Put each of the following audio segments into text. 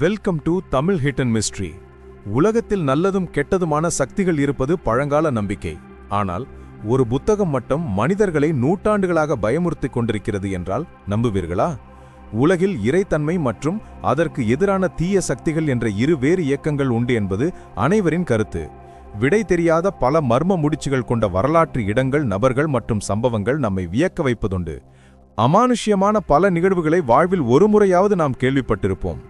Welcome to Tamil hit and mystery உலகத்தில் நல்லதும் கெட்டதுமான சக்திகள் இருப்பது பழங்கால நம்பிக்கை. ஆனால் ஒரு புத்தகம் மட்டும் மனிதர்களை நூற்றாண்டுகளாக பயமுறுத்திக் கொண்டிருக்கிறது என்றால் நம்புவீர்களா? உலகில் இறைத்தன்மை மற்றும் அதற்கு எதிரான தீய சக்திகள் என்ற இரு வேறு இயக்கங்கள் உண்டு என்பது அனைவரின் கருத்து. விடை தெரியாத பல மர்ம முடிச்சுகள் கொண்ட வரலாற்று இடங்கள் நபர்கள் மற்றும் சம்பவங்கள் நம்மை வியக்க வைப்பதுண்டு. அமானுஷ்யமான பல நிகழ்வுகளை வாழ்வில் ஒருமுறையாவது நாம் கேள்விப்பட்டிருப்போம்.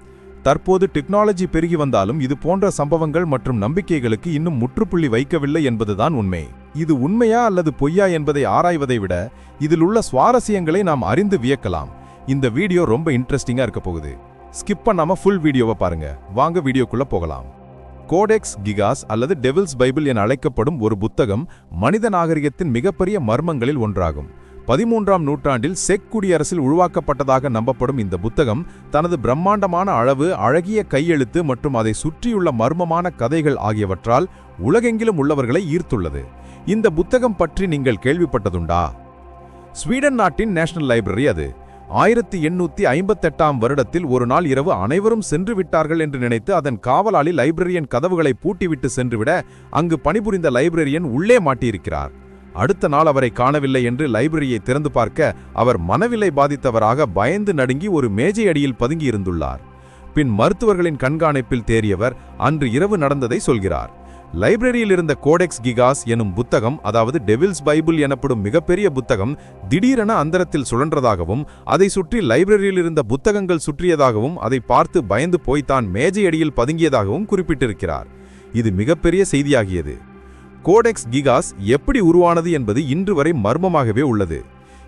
தற்போது டெக்னாலஜி பெருகி வந்தாலும் இது போன்ற சம்பவங்கள் மற்றும் நம்பிக்கைகளுக்கு இன்னும் முற்றுப்புள்ளி வைக்கவில்லை என்பதுதான் உண்மை. இது உண்மையா அல்லது பொய்யா என்பதை ஆராய்வதை விட இதில் உள்ள சுவாரஸ்யங்களை நாம் அறிந்து வியக்கலாம். இந்த வீடியோ ரொம்ப இன்ட்ரெஸ்டிங்காக இருக்க போகுது. ஸ்கிப் பண்ணாமல் ஃபுல் வீடியோவை பாருங்க. வாங்க வீடியோக்குள்ள போகலாம். கோடெக்ஸ் கிகாஸ் அல்லது டெவில்ஸ் பைபிள் என அழைக்கப்படும் ஒரு புத்தகம் மனித நாகரிகத்தின் மிகப்பெரிய மர்மங்களில் ஒன்றாகும். பதிமூன்றாம் நூற்றாண்டில் செக் குடியரசில் உருவாக்கப்பட்டதாக நம்பப்படும் இந்த புத்தகம் தனது பிரம்மாண்டமான அளவு அழகிய கையெழுத்து மற்றும் அதை சுற்றியுள்ள மர்மமான கதைகள் ஆகியவற்றால் உலகெங்கிலும் உள்ளவர்களை ஈர்த்துள்ளது. இந்த புத்தகம் பற்றி நீங்கள் கேள்விப்பட்டதுண்டா? ஸ்வீடன் நாட்டின் நேஷனல் லைப்ரரி அது. ஆயிரத்தி எண்ணூத்தி ஐம்பத்தெட்டாம் வருடத்தில் ஒரு நாள் இரவு அனைவரும் சென்று விட்டார்கள் என்று நினைத்து அதன் காவலாளி லைப்ரரியன் கதவுகளை பூட்டிவிட்டு சென்றுவிட அங்கு பணிபுரிந்த லைப்ரரியன் உள்ளே மாட்டியிருக்கிறார். அடுத்த நாள் அவரை காணவில்லை என்று லைப்ரரியை திறந்து பார்க்க அவர் மனவில்லை பாதித்தவராக பயந்து நடுங்கி ஒரு மேஜை அடியில் பதுங்கியிருந்துள்ளார் பின் மருத்துவர்களின் கண்காணிப்பில் தேறியவர் அன்று இரவு நடந்ததை சொல்கிறார். லைப்ரரியில் இருந்த கோடெக்ஸ் கிகாஸ் எனும் புத்தகம் அதாவது டெவில்ஸ் பைபிள் எனப்படும் மிகப்பெரிய புத்தகம் திடீரென அந்தரத்தில் சுழன்றதாகவும் அதை சுற்றி லைப்ரரியில் இருந்த புத்தகங்கள் சுற்றியதாகவும் அதை பார்த்து பயந்து போய் தான் மேஜையடியில் பதுங்கியதாகவும் குறிப்பிட்டிருக்கிறார். இது மிகப்பெரிய செய்தியாகியது. கோடெக்ஸ் கிகாஸ் எப்படி உருவானது என்பது இன்று வரை மர்மமாகவே உள்ளது.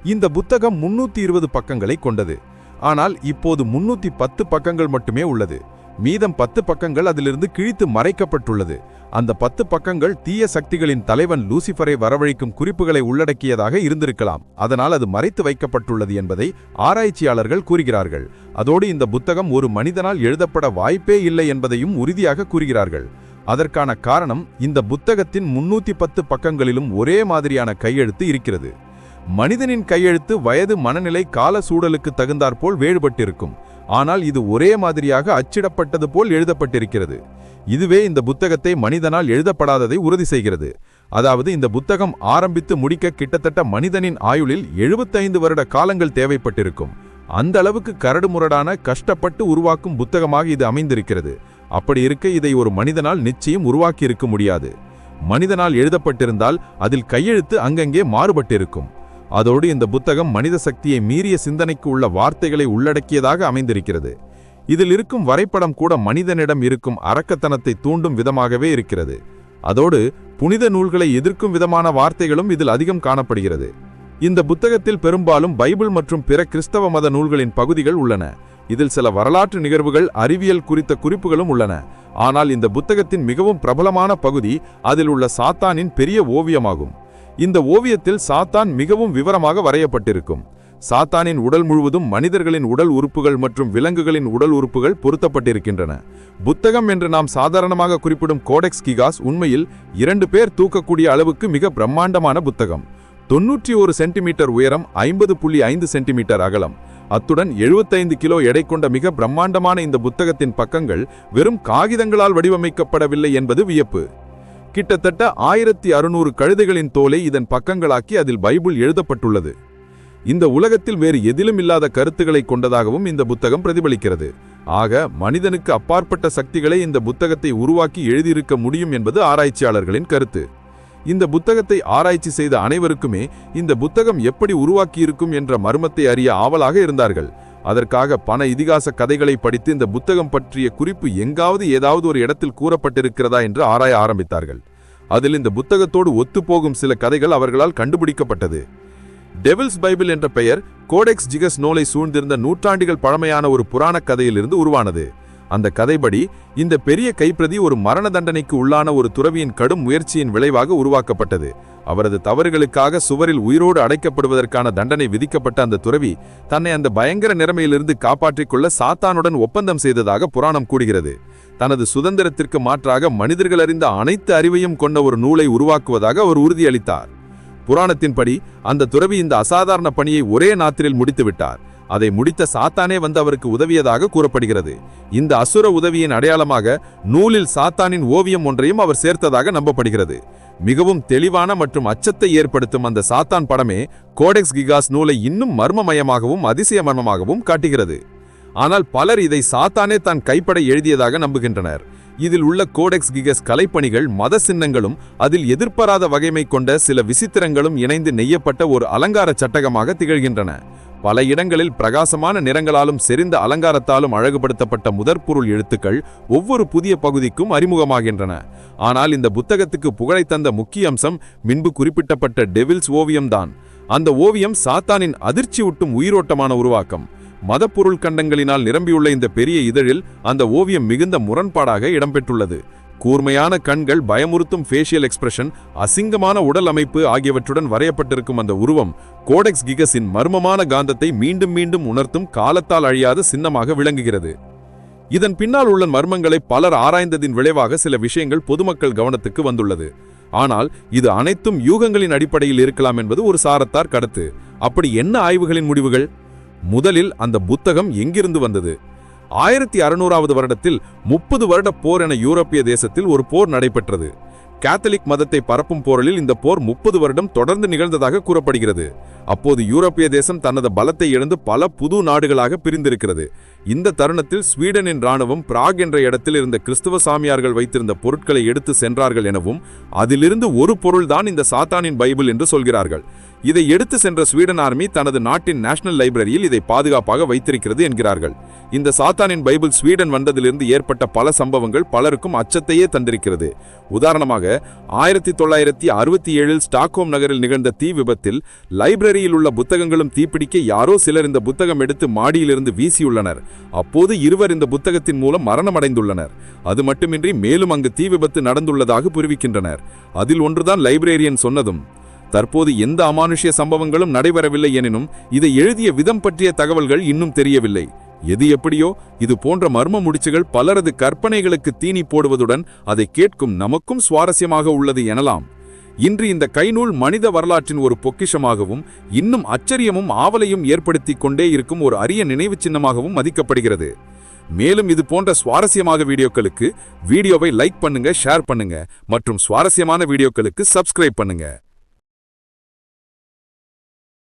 இந்த புத்தகம் முன்னூத்தி இருபது பக்கங்களை கொண்டது. ஆனால் இப்போது முன்னூத்தி பத்து பக்கங்கள் மட்டுமே உள்ளது. மீதம் பத்து பக்கங்கள் அதிலிருந்து கிழித்து மறைக்கப்பட்டுள்ளது. அந்த பத்து பக்கங்கள் தீய சக்திகளின் தலைவன் லூசிஃபரை வரவழைக்கும் குறிப்புகளை உள்ளடக்கியதாக இருந்திருக்கலாம். அதனால் அது மறைத்து வைக்கப்பட்டுள்ளது என்பதை ஆராய்ச்சியாளர்கள் கூறுகிறார்கள். அதோடு இந்த புத்தகம் ஒரு மனிதனால் எழுதப்பட வாய்ப்பே இல்லை என்பதையும் உறுதியாக கூறுகிறார்கள். அதற்கான காரணம் இந்த புத்தகத்தின் முன்னூத்தி பத்து பக்கங்களிலும் ஒரே மாதிரியான கையெழுத்து இருக்கிறது. மனிதனின் கையெழுத்து வயது மனநிலை கால சூழலுக்கு தகுந்தாற்போல் வேறுபட்டிருக்கும். ஆனால் இது ஒரே மாதிரியாக அச்சிடப்பட்டது போல் எழுதப்பட்டிருக்கிறது. இதுவே இந்த புத்தகத்தை மனிதனால் எழுதப்படாததை உறுதி செய்கிறது. அதாவது இந்த புத்தகம் ஆரம்பித்து முடிக்க கிட்டத்தட்ட மனிதனின் ஆயுளில் எழுபத்தைந்து வருட காலங்கள் தேவைப்பட்டிருக்கும். அந்த அளவுக்கு கரடுமுரடான கஷ்டப்பட்டு உருவாக்கும் புத்தகமாக இது அமைந்திருக்கிறது. அப்படி இருக்க இதை ஒரு மனிதனால் நிச்சயம் உருவாக்கி இருக்க முடியாது. மனிதனால் எழுதப்பட்டிருந்தால் அதில் கையெழுத்து அங்கங்கே மாறுபட்டிருக்கும். அதோடு இந்த புத்தகம் மனித சக்தியை மீறிய சிந்தனைக்கு உள்ள வார்த்தைகளை உள்ளடக்கியதாக அமைந்திருக்கிறது. இதில் இருக்கும் வரைபடம் கூட மனிதனிடம் இருக்கும் அரக்கத்தனத்தை தூண்டும் விதமாகவே இருக்கிறது. அதோடு புனித நூல்களை எதிர்க்கும் விதமான வார்த்தைகளும் இதில் அதிகம் காணப்படுகிறது. இந்த புத்தகத்தில் பெரும்பாலும் பைபிள் மற்றும் பிற கிறிஸ்தவ மத நூல்களின் பகுதிகள் உள்ளன. இதில் சில வரலாற்று நிகழ்வுகள் அறிவியல் குறித்த குறிப்புகளும் உள்ளன. ஆனால் இந்த புத்தகத்தின் மிகவும் பிரபலமான பகுதி அதில் உள்ள சாத்தானின் பெரிய ஓவியமாகும். இந்த ஓவியத்தில் சாத்தான் மிகவும் விவரமாக வரையப்பட்டிருக்கும். சாத்தானின் உடல் முழுவதும் மனிதர்களின் உடல் உறுப்புகள் மற்றும் விலங்குகளின் உடல் உறுப்புகள் பொருத்தப்பட்டிருக்கின்றன. புத்தகம் என்று நாம் சாதாரணமாக குறிப்பிடும் கோடெக்ஸ் கிகாஸ் உண்மையில் இரண்டு பேர் தூக்கக்கூடிய அளவுக்கு மிக பிரம்மாண்டமான புத்தகம். தொன்னூற்றி ஒரு சென்டிமீட்டர் உயரம் ஐம்பது புள்ளி ஐந்து சென்டிமீட்டர் அகலம். அத்துடன் எழுபத்தைந்து கிலோ எடை கொண்ட மிக பிரம்மாண்டமான இந்த புத்தகத்தின் பக்கங்கள் வெறும் காகிதங்களால் வடிவமைக்கப்படவில்லை என்பது வியப்பு. கிட்டத்தட்ட ஆயிரத்தி அறுநூறு கழுதைகளின் தோலை இதன் பக்கங்களாக்கி அதில் பைபிள் எழுதப்பட்டுள்ளது. இந்த உலகத்தில் வேறு எதிலும் இல்லாத கருத்துக்களை கொண்டதாகவும் இந்த புத்தகம் பிரதிபலிக்கிறது. ஆக மனிதனுக்கு அப்பாற்பட்ட சக்திகளை இந்த புத்தகத்தை உருவாக்கி எழுதியிருக்க முடியும் என்பது ஆராய்ச்சியாளர்களின் கருத்து. இந்த புத்தகத்தை ஆராய்ச்சி செய்த அனைவருக்குமே இந்த புத்தகம் எப்படி உருவாக்கியிருக்கும் என்ற மர்மத்தை அறிய ஆவலாக இருந்தார்கள். அதற்காக பண இதிகாச கதைகளை படித்து இந்த புத்தகம் பற்றிய குறிப்பு எங்காவது ஏதாவது ஒரு இடத்தில் கூறப்பட்டிருக்கிறதா என்று ஆராய ஆரம்பித்தார்கள். அதில் இந்த புத்தகத்தோடு ஒத்துப்போகும் சில கதைகள் அவர்களால் கண்டுபிடிக்கப்பட்டது. டெவில்ஸ் பைபிள் என்ற பெயர் கோடெக்ஸ் ஜிகஸ் நோலை சூழ்ந்திருந்த நூற்றாண்டுகள் பழமையான ஒரு புராண கதையிலிருந்து உருவானது. அந்த கதைப்படி இந்த பெரிய கைப்பிரதி ஒரு மரண தண்டனைக்கு உள்ளான ஒரு துறவியின் கடும் முயற்சியின் விளைவாக உருவாக்கப்பட்டது. அவரது தவறுகளுக்காக சுவரில் உயிரோடு அடைக்கப்படுவதற்கான தண்டனை விதிக்கப்பட்ட அந்த துறவி தன்னை அந்த பயங்கர நிலைமையிலிருந்து காப்பாற்றிக் கொள்ள சாத்தானுடன் ஒப்பந்தம் செய்ததாக புராணம் கூடுகிறது தனது சுதந்திரத்திற்கு மாற்றாக மனிதர்கள் அறிந்த அனைத்து அறிவையும் கொண்ட ஒரு நூலை உருவாக்குவதாக அவர் உறுதியளித்தார். புராணத்தின்படி அந்த துறவி இந்த அசாதாரண பணியை ஒரே நாத்திரில் முடித்துவிட்டார். அதை முடித்த சாத்தானே வந்து அவருக்கு உதவியதாக கூறப்படுகிறது. இந்த அசுர உதவியின் அடையாளமாக நூலில் சாத்தானின் ஓவியம் ஒன்றையும் அவர் சேர்த்ததாக நம்பப்படுகிறது. மிகவும் தெளிவான மற்றும் அச்சத்தை ஏற்படுத்தும் அந்த சாத்தான் படமே கோடெக்ஸ் கிகாஸ் நூலை இன்னும் மர்மமயமாகவும் அதிசயமர்மமாகவும் காட்டுகிறது. ஆனால் பலர் இதை சாத்தானே தான் கைப்பட எழுதியதாக நம்புகின்றனர். இதில் உள்ள கோடெக்ஸ் கிகஸ் கலைப்பணிகள் மத சின்னங்களும் அதில் எதிர்பாராத வகைமை கொண்ட சில விசித்திரங்களும் இணைந்து நெய்யப்பட்ட ஒரு அலங்கார சட்டகமாக திகழ்கின்றன. பல இடங்களில் பிரகாசமான நிறங்களாலும் செறிந்த அலங்காரத்தாலும் அழகுபடுத்தப்பட்ட முதற்பொருள் எழுத்துக்கள் ஒவ்வொரு புதிய பகுதிக்கும் அறிமுகமாகின்றன. ஆனால் இந்த புத்தகத்துக்கு புகழை தந்த முக்கிய அம்சம் முன்பு குறிப்பிட்டப்பட்ட டெவில்ஸ் ஓவியம்தான் அந்த ஓவியம் சாத்தானின் அதிர்ச்சி ஊட்டும் உயிரோட்டமான உருவாக்கம். மதப்பொருள் கண்டங்களினால் நிரம்பியுள்ள இந்த பெரிய இதழில் அந்த ஓவியம் மிகுந்த முரண்பாடாக இடம்பெற்றுள்ளது. கூர்மையான கண்கள் பயமுறுத்தும் ஃபேஷியல் எக்ஸ்பிரஷன் அசிங்கமான உடல் அமைப்பு ஆகியவற்றுடன் வரையப்பட்டிருக்கும் அந்த உருவம் கோடெக்ஸ் கிகஸின் மர்மமான காந்தத்தை மீண்டும் மீண்டும் உணர்த்தும் காலத்தால் அழியாத சின்னமாக விளங்குகிறது. இதன் பின்னால் உள்ள மர்மங்களை பலர் ஆராய்ந்ததின் விளைவாக சில விஷயங்கள் பொதுமக்கள் கவனத்துக்கு வந்துள்ளது. ஆனால் இது அனைத்தும் யூகங்களின் அடிப்படையில் இருக்கலாம் என்பது ஒரு சாரத்தார் கருத்து. அப்படி என்ன ஆய்வுகளின் முடிவுகள்? முதலில் அந்த புத்தகம் எங்கிருந்து வந்தது? ஆயிரத்தி அறுநூறாவது வருடத்தில் முப்பது வருட போர் என யூரோப்பிய தேசத்தில் ஒரு போர் நடைபெற்றது. கேத்தலிக் மதத்தை பரப்பும் போரில் இந்த போர் முப்பது வருடம் தொடர்ந்து நிகழ்ந்ததாக கூறப்படுகிறது. அப்போது யூரோப்பிய தேசம் தனது பலத்தை இழந்து பல புது நாடுகளாக பிரிந்திருக்கிறது. இந்த தருணத்தில் ஸ்வீடனின் ராணுவம் பிராக் என்ற இடத்தில் இருந்த கிறிஸ்துவ சாமியார்கள் வைத்திருந்த பொருட்களை எடுத்து சென்றார்கள் எனவும் அதிலிருந்து ஒரு பொருள்தான் இந்த சாத்தானின் பைபிள் என்று சொல்கிறார்கள். இதை எடுத்து சென்ற ஸ்வீடன் ஆர்மி தனது நாட்டின் நேஷனல் லைப்ரரியில் இதை பாதுகாப்பாக வைத்திருக்கிறது என்கிறார்கள். இந்த சாத்தானின் பைபிள் ஸ்வீடன் வந்ததிலிருந்து ஏற்பட்ட பல சம்பவங்கள் பலருக்கும் அச்சத்தையே தந்திருக்கிறது. உதாரணமாக ஆயிரத்தி தொள்ளாயிரத்தி அறுபத்தி ஏழில் ஸ்டாக்ஹோம் நகரில் நிகழ்ந்த தீ விபத்தில் லைப்ரரியில் உள்ள புத்தகங்களும் தீப்பிடிக்க யாரோ சிலர் இந்த புத்தகம் எடுத்து மாடியிலிருந்து வீசியுள்ளனர். அப்போது இருவர் இந்த புத்தகத்தின் மூலம் மரணமடைந்துள்ளனர். அது மட்டுமின்றி மேலும் அங்கு தீ விபத்து நடந்துள்ளதாக புரிவிக்கின்றனர். அதில் ஒன்றுதான் லைப்ரேரியன் சொன்னதும் தற்போது எந்த அமானுஷ்ய சம்பவங்களும் நடைபெறவில்லை எனினும் இதை எழுதிய விதம் பற்றிய தகவல்கள் இன்னும் தெரியவில்லை. எது எப்படியோ இது போன்ற மர்ம முடிச்சுகள் பலரது கற்பனைகளுக்கு தீனி போடுவதுடன் அதை கேட்கும் நமக்கும் சுவாரஸ்யமாக உள்ளது எனலாம். இன்று இந்த கைநூல் மனித வரலாற்றின் ஒரு பொக்கிஷமாகவும் இன்னும் அச்சரியமும் ஆவலையும் ஏற்படுத்திக் கொண்டே இருக்கும் ஒரு அரிய நினைவு சின்னமாகவும் மதிக்கப்படுகிறது. மேலும் இது போன்ற சுவாரஸ்யமாக வீடியோக்களுக்கு வீடியோவை லைக் பண்ணுங்க ஷேர் பண்ணுங்க மற்றும் சுவாரஸ்யமான வீடியோக்களுக்கு சப்ஸ்கிரைப் பண்ணுங்க.